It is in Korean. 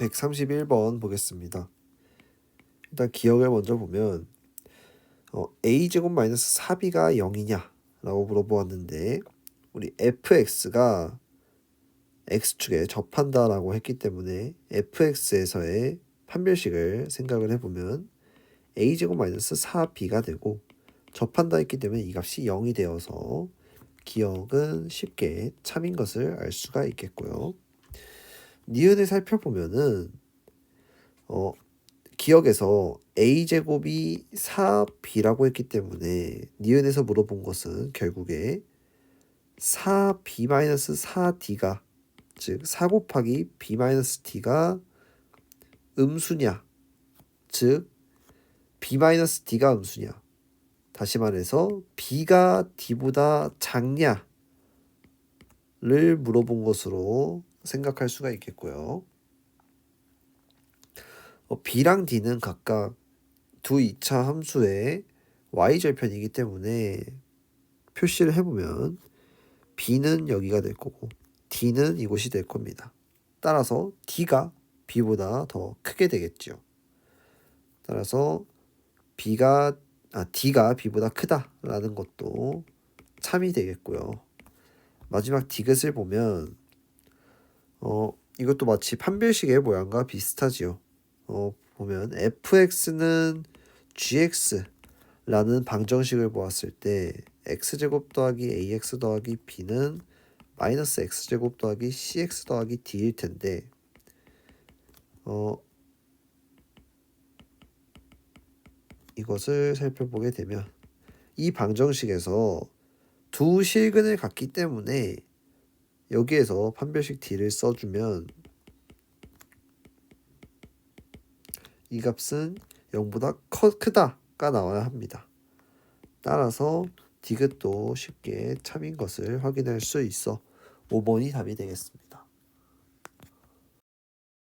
131번 보겠습니다. 일단 기억을 먼저 보면 어, a제곱 마이너스 4b가 0이냐 라고 물어보았는데 우리 fx가 x축에 접한다 라고 했기 때문에 fx에서의 판별식을 생각을 해보면 a제곱 마이너스 4b가 되고 접한다 했기 때문에 이 값이 0이 되어서 기억은 쉽게 참인 것을 알 수가 있겠고요. 니은을 살펴보면은 어 기억에서 a 제곱이 4b라고 했기 때문에 니은에서 물어본 것은 결국에 4b-4d가 즉 4 곱하기 b-d가 음수냐 즉 b-d가 음수냐. 다시 말해서 b가 d보다 작냐를 물어본 것으로 생각할 수가 있겠고요. 어, b랑 d는 각각 두 2차 함수의 y절편이기 때문에 표시를 해보면 b는 여기가 될 거고 d는 이곳이 될 겁니다. 따라서 d가 b보다 더 크게 되겠죠. 따라서 b가 아 d가 b보다 크다라는 것도 참이 되겠고요. 마지막 디귿을 보면 어 이것도 마치 판별식의 모양과 비슷하지요. 어 보면 fx는 gx라는 방정식을 보았을 때 x제곱 더하기 ax 더하기 b는 마이너스 x제곱 더하기 cx 더하기 d일 텐데 어 이것을 살펴보게 되면 이 방정식에서 두 실근을 갖기 때문에 여기에서 판별식 d를 써주면 이 값은 0보다 커, 크다가 나와야 합니다. 따라서 디귿도 쉽게 참인 것을 확인할 수 있어 5번이 답이 되겠습니다.